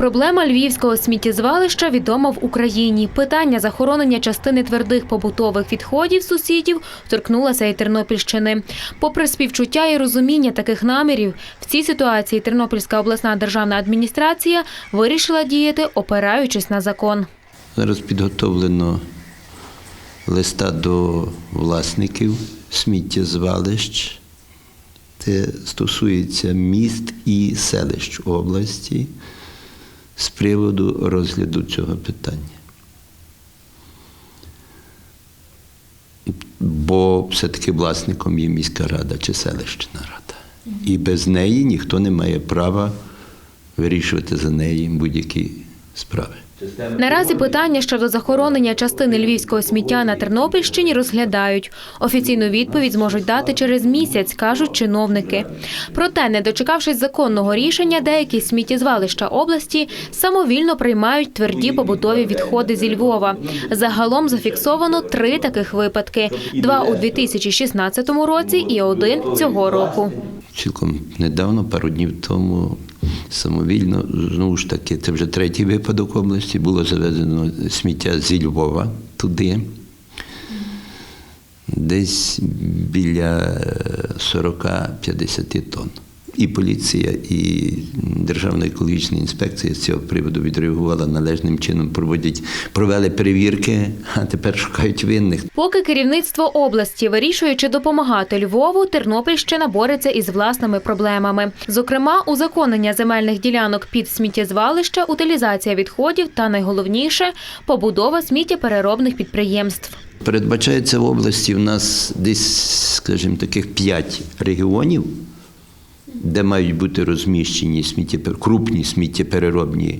Проблема львівського сміттєзвалища відома в Україні. Питання захоронення частини твердих побутових відходів сусідів торкнулося і Тернопільщини. Попри співчуття і розуміння таких намірів, в цій ситуації Тернопільська обласна державна адміністрація вирішила діяти, опираючись на закон. Зараз підготовлено листа до власників сміттєзвалищ. Це стосується міст і селищ області з приводу розгляду цього питання. Бо все-таки власником є міська рада чи селищна рада. І без неї ніхто не має права вирішувати за неї будь-які справи. Наразі питання щодо захоронення частини львівського сміття на Тернопільщині розглядають. Офіційну відповідь зможуть дати через місяць, кажуть чиновники. Проте, не дочекавшись законного рішення, деякі сміттєзвалища області самовільно приймають тверді побутові відходи зі Львова. Загалом зафіксовано три таких випадки: два у 2016 році і один цього року. Цілком недавно, пару днів тому, самовільно, знову ж таки, це вже третій випадок області, було завезено сміття зі Львова туди. Десь біля е, 40-50 тонн. І поліція, і Державна екологічна інспекція з цього приводу відреагувала належним чином, проводять, провели перевірки, а тепер шукають винних. Поки керівництво області вирішує, чи допомагати Львову, Тернопільщина бореться із власними проблемами. Зокрема, узаконення земельних ділянок під сміттєзвалища, утилізація відходів та найголовніше побудова сміттєпереробних підприємств. Передбачається в області в нас десь, скажімо, таких п'ять регіонів, де мають бути розміщені сміттєпер... крупні сміттєпереробні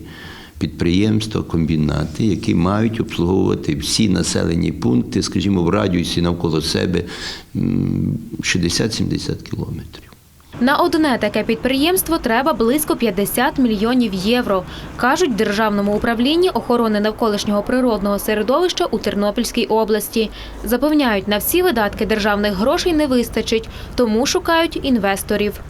підприємства, комбінати, які мають обслуговувати всі населені пункти, скажімо, в радіусі навколо себе 60-70 кілометрів. На одне таке підприємство треба близько 50 мільйонів євро, кажуть в Державному управлінні охорони навколишнього природного середовища у Тернопільській області. Запевняють, на всі видатки державних грошей не вистачить, тому шукають інвесторів.